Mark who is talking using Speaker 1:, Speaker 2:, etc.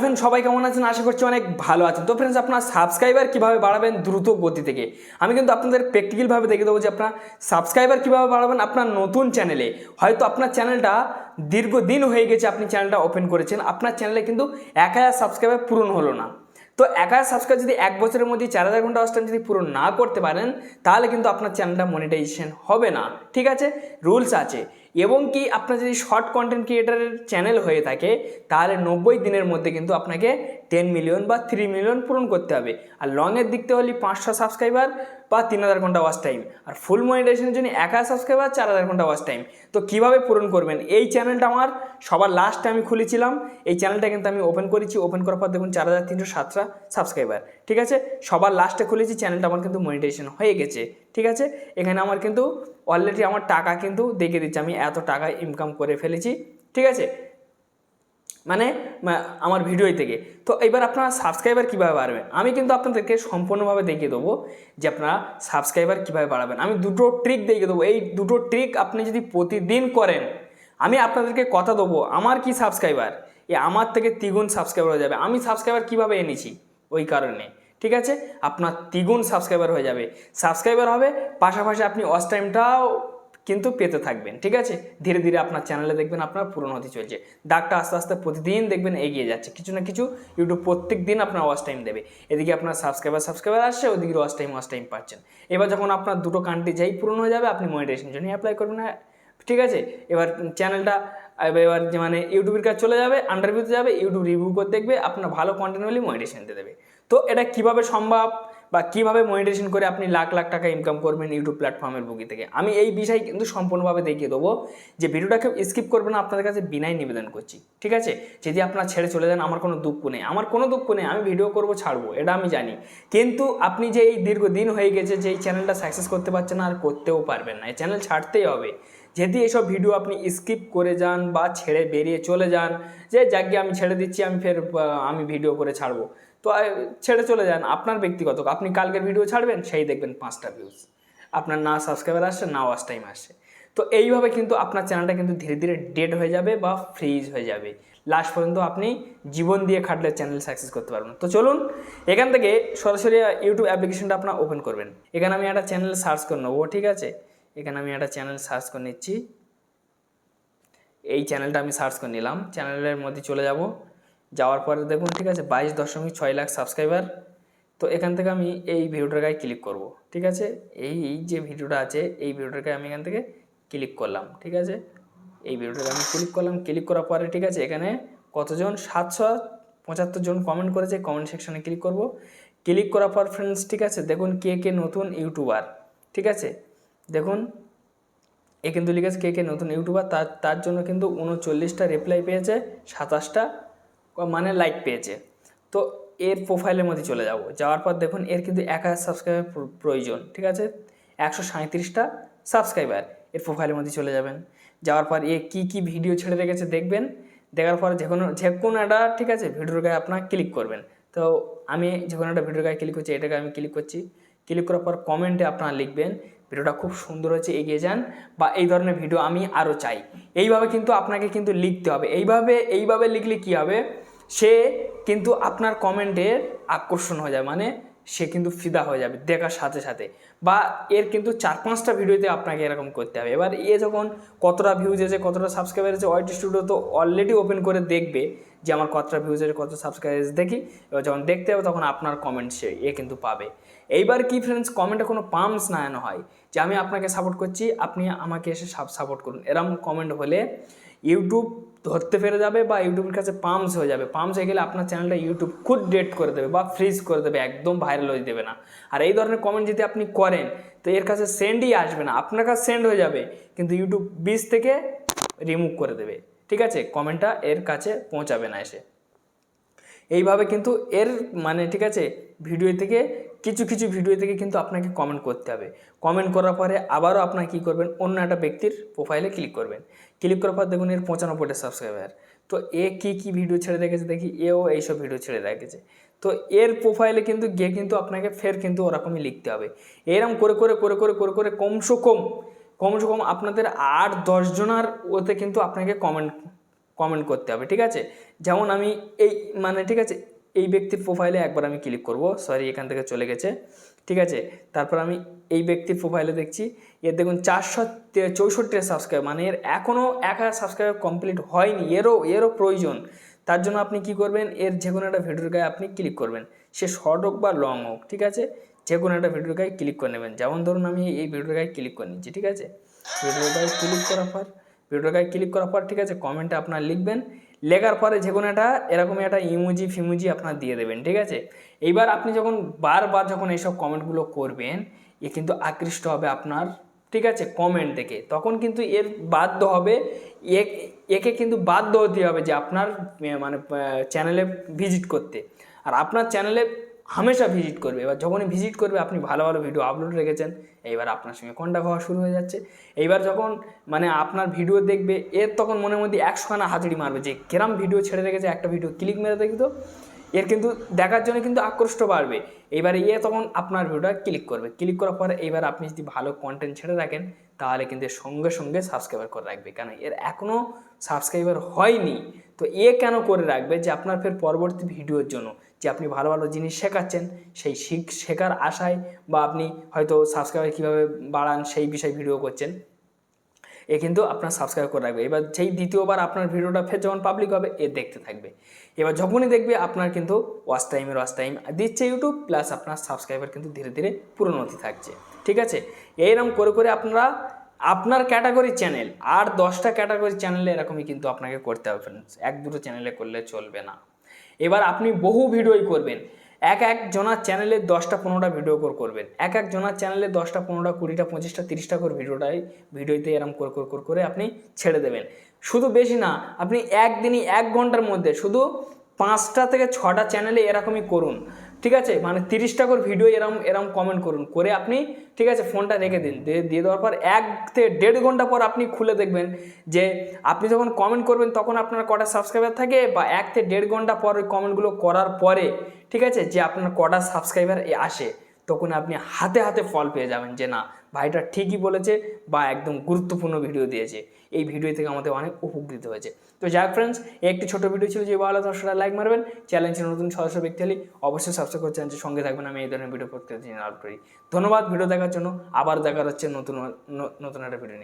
Speaker 1: Friend সবাই কেমন আছেন? আশা করছি অনেক ভালো আছেন। তো ফ্রেন্ডস আপনার সাবস্ক্রাইবার কীভাবে বাড়াবেন দ্রুত গতি থেকে? আমি কিন্তু আপনাদের প্র্যাকটিক্যালভাবে দেখে দেবো যে আপনার সাবস্ক্রাইবার কীভাবে বাড়াবেন আপনার নতুন চ্যানেলে হয়তো আপনার চ্যানেলটা দীর্ঘদিন হয়ে গেছে, আপনি চ্যানেলটা ওপেন করেছেন। আপনার চ্যানেলে কিন্তু এক হাজার সাবস্ক্রাইবার পূরণ হলো না। তো এক হাজার সাবস্ক্রাইব যদি এক বছরের মধ্যে চার হাজার ঘণ্টা অস্টান যদি পূরণ না করতে পারেন, তাহলে কিন্তু আপনার চ্যানেলটা মনিটাইজেশন হবে না। ঠিক আছে? রুলস আছে। এবং কি আপনার যদি শর্ট কন্টেন্ট ক্রিয়েটারের চ্যানেল হয়ে থাকে, তাহলে নব্বই দিনের মধ্যে কিন্তু আপনাকে টেন মিলিয়ন বা থ্রি মিলিয়ন পূরণ করতে হবে। আর লংয়ের দিকতে হলে পাঁচশো সাবস্ক্রাইবার বা তিন হাজার ঘণ্টা ওয়াচ টাইম আর ফুল মনিটাইজেশনের জন্য এক হাজার সাবস্ক্রাইবার চার হাজার ঘণ্টা ওয়াচ টাইম তো কীভাবে পূরণ করবেন? এই চ্যানেলটা আমার সবার লাস্টে আমি খুলেছিলাম। এই চ্যানেলটা কিন্তু আমি ওপেন করেছি। ওপেন করার পর দেখুন চার হাজার তিনশো সাতটা সাবস্ক্রাইবার ঠিক আছে? সবার লাস্টে খুলেছি। চ্যানেলটা আমার কিন্তু মনিটাইজেশন হয়ে গেছে। ঠিক আছে? এখানে আমার কিন্তু অলরেডি আমার টাকা কিন্তু দেখিয়ে দিচ্ছে। আমি এত টাকা ইনকাম করে ফেলেছি, ঠিক আছে? মানে আমার ভিডিও থেকে। তো এবার আপনার সাবস্ক্রাইবার কীভাবে বাড়বেন? আমি কিন্তু আপনাদেরকে সম্পূর্ণভাবে দেখিয়ে দেবো যে আপনারা সাবস্ক্রাইবার কীভাবে বাড়াবেন। আমি দুটো ট্রিক দেখিয়ে দেবো। এই দুটো ট্রিক আপনি যদি প্রতিদিন করেন, আমি আপনাদেরকে কথা দেবো, আমার কি সাবস্ক্রাইবার এ, আমার থেকে তিগুণ সাবস্ক্রাইবার হয়ে যাবে। আমি সাবস্ক্রাইবার কীভাবে এনেছি? ওই কারণে। ঠিক আছে? আপনার দ্বিগুণ সাবস্ক্রাইবার হয়ে যাবে। সাবস্ক্রাইবার হবে, পাশাপাশি আপনি ওয়াচ টাইমটাও কিন্তু পেতে থাকবেন, ঠিক আছে? ধীরে ধীরে আপনার চ্যানেলে দেখবেন আপনার পূরণ হতে চলছে। ডাকটা আস্তে আস্তে প্রতিদিন দেখবেন এগিয়ে যাচ্ছে। কিছু না কিছু ইউটিউব প্রত্যেক দিন আপনার ওয়াচ টাইম দেবে। এদিকে আপনার সাবস্ক্রাইবার সাবস্ক্রাইবার আসছে, ওদিকে ওয়াচ টাইম ওয়াচ টাইম পাচ্ছেন। এবার যখন আপনার দুটো কান্ট্রি যাই পূরণ হয়ে যাবে, আপনি মনিটাইজেশন জন্য অ্যাপ্লাই করবেন না ঠিক আছে? এবার চ্যানেলটা এবার মানে ইউটিউবের কাছে চলে যাবে আন্ডারভিউতে যাবে ইউটিউব রিভিউ করে দেখবে, আপনার ভালো কন্টেন্ট হলে দিয়ে দেবে। তো এটা কীভাবে সম্ভব বা কীভাবে মনিটেশন করে আপনি লাখ লাখ টাকা ইনকাম করবেন ইউটিউব প্ল্যাটফর্মের বুকি থেকে? আমি এই বিষয় কিন্তু সম্পূর্ণভাবে দেখিয়ে দেবো যে ভিডিওটাকে স্কিপ করবেন না, আপনাদের কাছে বিনাই নিবেদন করছি, ঠিক আছে? যদি আপনার ছেড়ে চলে যান, আমার কোনো দুঃখ নেই। আমার কোনো দুঃখ নেই, আমি ভিডিও করব, ছাড়বো, এটা আমি জানি। কিন্তু আপনি যে এই দীর্ঘদিন হয়ে গেছে যে এই চ্যানেলটা সাকসেস করতে পারছেন আর করতেও পারবেন না। এই চ্যানেল ছাড়তেই হবে। যদি এসব ভিডিও আপনি স্কিপ করে যান বা ছেড়ে বেরিয়ে চলে যান, যে যাকে আমি ছেড়ে দিচ্ছি, আমি ফের আমি ভিডিও করে ছাড়বো। তো ছেড়ে চলে যান। আপনার ব্যক্তিগত, আপনি কালকের ভিডিও ছাড়বেন, সেই দেখবেন পাঁচটা ভিউজ আপনার না সাবস্ক্রাইবার আসছে, না ওয়াচ টাইম আসছে। তো এইভাবে কিন্তু আপনার চ্যানেলটা কিন্তু ধীরে ধীরে ডেড হয়ে যাবে বা ফ্রিজ হয়ে যাবে। লাস্ট পর্যন্ত আপনি জীবন দিয়ে খাটলে চ্যানেল সাকসেস করতে পারবেন তো চলুন, এখান থেকে সরাসরি ইউটিউব অ্যাপ্লিকেশনটা আপনার ওপেন করবেন। এখানে আমি একটা চ্যানেল সার্চ করে নেব, ঠিক আছে? এখানে আমি একটা চ্যানেল সার্চ করে নিচ্ছি। এই চ্যানেলটা আমি সার্চ করে নিলাম। চ্যানেলের মধ্যে চলে যাব। যাওয়ার পরে দেখুন, ঠিক আছে, বাইশ দশমিক ছয় লাখ সাবস্ক্রাইবার তো এখান থেকে আমি এই ভিডিওটার গায়ে ক্লিক করব, ঠিক আছে? এই যে ভিডিওটা আছে, এই ভিডিওটার গায়ে আমি এখান থেকে ক্লিক করলাম, ঠিক আছে? এই ভিডিওটাকে আমি ক্লিক করলাম ক্লিক করার পরে, ঠিক আছে, এখানে কতজন? সাতশো পঁচাত্তর জন কমেন্ট করেছে কমেন্ট সেকশানে ক্লিক করব। ক্লিক করার পর ফ্রেন্ডস ঠিক আছে, দেখুন কে কে নতুন ইউটিউবার ঠিক আছে? দেখুন, এ কিন্তু লিখেছে কে কে নতুন ইউটিউবার তার তার জন্য কিন্তু উনচল্লিশটা রিপ্লাই পেয়েছে, সাতাশটা। মানে লাইক পেয়েছে। তো এর প্রোফাইলের মধ্যে চলে যাব। যাওয়ার পর দেখুন, এর কিন্তু এক হাজার সাবস্ক্রাইবার প্রয়োজন, ঠিক আছে? একশো সাঁত্রিশটা সাবস্ক্রাইবার এর প্রোফাইলের মধ্যে চলে যাবেন। যাওয়ার পর এ কী কী ভিডিও ছেড়ে রেখেছে দেখবেন। দেখার পর যে কোনো যে কোনো একটা, ঠিক আছে? ভিডিওর গায়ে আপনার ক্লিক করবেন। তো আমি যে কোনো একটা ভিডিওর গায়ে ক্লিক করছি, এটাকে আমি ক্লিক করছি। ক্লিক করার পর কমেন্টে আপনারা লিখবেন, ভিডিওটা খুব সুন্দর হচ্ছে এগিয়ে যান বা এই ধরনের ভিডিও আমি আরও চাই। এইভাবে কিন্তু আপনাকে কিন্তু লিখতে হবে। এইভাবে এইভাবে লিখলে কি হবে? সে কিন্তু আপনার কমেন্টের আকর্ষণ হয়ে যায় মানে সে কিন্তু ফিদা হয়ে যাবে দেখার সাথে সাথে। বা এর কিন্তু চার পাঁচটা ভিডিওতে আপনাকে এরকম করতে হবে। এবার এ যখন কতটা ভিউজ আছে কতটা সাবস্ক্রাইবার আছে ওয়াইটি স্টুডিও তো অলরেডি ওপেন করে দেখবে যে আমার কতটা ভিউজ আছে কত সাবস্ক্রাইবার দেখি। এবার যখন দেখতে হবে, তখন আপনার কমেন্ট সে, এ কিন্তু পাবে। এইবার কি ফ্রেন্ডস কমেন্টে কোনো পাম্পস না এনো হয় যে আমি আপনাকে সাপোর্ট করছি, আপনি আমাকে এসে সাপোর্ট করুন। এরম কমেন্ট হলে ইউটিউব ধরতে পেরে যাবে বা ইউটিউবের কাছে পাম্পস হয়ে যাবে। পাম্পস হয়ে গেলে আপনার চ্যানেলটা ইউটিউব খুদ ডেট করে দেবে বা ফ্রিজ করে দেবে, একদম ভাইরাল হয়ে দেবে না। আর এই ধরনের কমেন্ট যদি আপনি করেন, তো এর কাছে সেন্ডই আসবে না। আপনার কাছে সেন্ড হয়ে যাবে, কিন্তু ইউটিউব বিচ থেকে রিমুভ করে দেবে। ঠিক আছে? কমেন্টটা এর কাছে পৌঁছাবে না এসে। এইভাবে কিন্তু এর মানে ঠিক আছে? ভিডিও থেকে কিছু কিছু ভিডিও থেকে কিন্তু আপনাকে কমেন্ট করতে হবে। কমেন্ট করার পরে আবারও আপনার কী করবেন? অন্য একটা ব্যক্তির প্রোফাইলে ক্লিক করবেন। ক্লিক করার পর দেখুন এর পঁচানব্বইটা সাবস্ক্রাইবার তো এ কী কী ভিডিও ছেড়ে রেখেছে দেখি? এও এইসব ভিডিও ছেড়ে রেখেছে। তো এর প্রোফাইলে কিন্তু গিয়ে কিন্তু আপনাকে ফের কিন্তু ওরকমই লিখতে হবে। এরকম করে করে করে করে করে করে কমসে কম কমসে কম আপনাদের আট দশজনার ওতে কিন্তু আপনাকে কমেন্ট কমেন্ট করতে হবে, ঠিক আছে? যেমন আমি এই মানে ঠিক আছে এই ব্যক্তির প্রোফাইলে একবার আমি ক্লিক করব। সরি এখান থেকে চলে গেছে। ঠিক আছে? তারপর আমি এই ব্যক্তির প্রোফাইলে দেখছি। এর দেখুন, চারশো চৌষট্টি সাবস্ক্রাইব মানে এর এখনও এক হাজার সাবস্ক্রাইব কমপ্লিট হয়নি। এরও এরও প্রয়োজন। তার জন্য আপনি কি করবেন? এর যে কোনো একটা ভিডিওর গায়ে আপনি ক্লিক করবেন। সে শর্ট হোক বা লং হোক, ঠিক আছে? যে কোনো একটা ভিডিওর গায়ে ক্লিক করে নেবেন। যেমন ধরুন, আমি এই ভিডিওর গায়ে ক্লিক করে নিচ্ছি, ঠিক আছে? ভিডিওর গায়ে ক্লিক করার পর ভিডিওর গায়ে ক্লিক করার পর, ঠিক আছে? কমেন্টে আপনার লিখবেন। লেখার পরে যে কোনো একটা এরকমই একটা ইমুজি ফিমুজি আপনার দিয়ে দেবেন, ঠিক আছে? এইবার আপনি যখন বারবার যখন এইসব কমেন্টগুলো করবেন, এ কিন্তু আকৃষ্ট হবে আপনার, ঠিক আছে কমেন্ট দেখে। তখন কিন্তু এর বাধ্য হবে, একে কিন্তু বাধ্য হতে হবে যে আপনার মানে চ্যানেলে ভিজিট করতে। আর আপনার চ্যানেলে হামেশা ভিজিট করবে। এবার যখনই ভিজিট করবে, আপনি ভালো ভালো ভিডিও আপলোড রেখেছেন, এইবার আপনার সঙ্গে কন্ট্যাক্ট হওয়া শুরু হয়ে যাচ্ছে। এইবার যখন মানে আপনার ভিডিও দেখবে, এর তখন মনের মধ্যে একশোখানা হাতুড়ি মারবে যে, কেরাম ভিডিও ছেড়ে রেখেছে, একটা ভিডিও ক্লিক মেরে দেখি তো। এর কিন্তু দেখার জন্য কিন্তু আকৃষ্ট বাড়বে। এবারে ইয়ে তখন আপনার ভিডিওটা ক্লিক করবে। ক্লিক করার পরে এবার আপনি যদি ভালো কন্টেন্ট ছেড়ে রাখেন, তাহলে কিন্তু সঙ্গে সঙ্গে সাবস্ক্রাইবার করে রাখবে। কেন? এর এখনও সাবস্ক্রাইবার হয়নি। তো এ কেন করে রাখবে? যে আপনার ফের পরবর্তী ভিডিওর জন্য, যে আপনি ভালো ভালো জিনিস শেখাচ্ছেন, সেই শিখ, শেখার আশায় বা আপনি হয়তো সাবস্ক্রাইবার কীভাবে বাড়ান, সেই বিষয়ে ভিডিও করছেন। এ কিন্তু আপনার সাবস্ক্রাইব করে রাখবে। এবার যেই দ্বিতীয়বার আপনার ভিডিওটা ফের যখন পাবলিক হবে, এ দেখতে থাকবে। এবার যখনই দেখবে, আপনার কিন্তু ওয়াচ টাইমের ওয়াচ টাইম দিচ্ছে ইউটিউব প্লাস আপনার সাবস্ক্রাইবার কিন্তু ধীরে ধীরে পূরণ হতে থাকছে। ঠিক আছে? এইরকম করে করে আপনারা, আপনার ক্যাটাগরি চ্যানেল আর দশটা ক্যাটাগরি চ্যানেলে এরকমই কিন্তু আপনাকে করতে হবে। এক দুটো চ্যানেলে করলে চলবে না। এবার আপনি বহু ভিডিওই করবেন। এক এক জনার চ্যানেলে দশটা পনেরোটা ভিডিও করে করবেন। এক এক জনার চ্যানেলে দশটা পনেরোটা, কুড়িটা, পঁচিশটা, তিরিশটা করে ভিডিওটাই, ভিডিওতে এরম করে করে করে করে আপনি ছেড়ে দেবেন। শুধু বেশি না, আপনি একদিনই এক ঘণ্টার মধ্যে শুধু পাঁচটা থেকে ছটা চ্যানেলে এরকমই করুন। ঠিক আছে? মানে তিরিশটা করে ভিডিও এরম এরম কমেন্ট করুন। করে আপনি, ঠিক আছে ফোনটা রেখে দিন। দিয়ে দেওয়ার পর এক থেকে দেড় ঘণ্টা পর আপনি খুলে দেখবেন যে আপনি যখন কমেন্ট করবেন, তখন আপনার কটা সাবস্ক্রাইবার থাকে বা এক থেকে দেড় ঘণ্টা পর ওই কমেন্টগুলো করার পরে, ঠিক আছে, যে আপনার কটা সাবস্ক্রাইবার আসে, তখন আপনি হাতে হাতে ফল পেয়ে যাবেন যে না ভাইটা ঠিকই বলেছে বা একদম গুরুত্বপূর্ণ ভিডিও দিয়েছে। এই ভিডিও থেকে আমাদের অনেক উপকৃত হয়েছে। তো যাক ফ্রেন্ডস একটি ছোট ভিডিও ছিল যে ভালো দর্শকরা লাইক মারবেন। চ্যালেঞ্জে নতুন সদস্য ব্যক্তি হলে অবশ্যই সাবস্ক্রাইব করে চ্যানেলের সঙ্গে থাকবেন। আমি এই ধরনের ভিডিও প্রত্যেকদিন আপলোড করি। ধন্যবাদ, ভিডিও দেখার জন্য। আবার দেখা হচ্ছে নতুন নতুন একটা ভিডিও নিয়ে।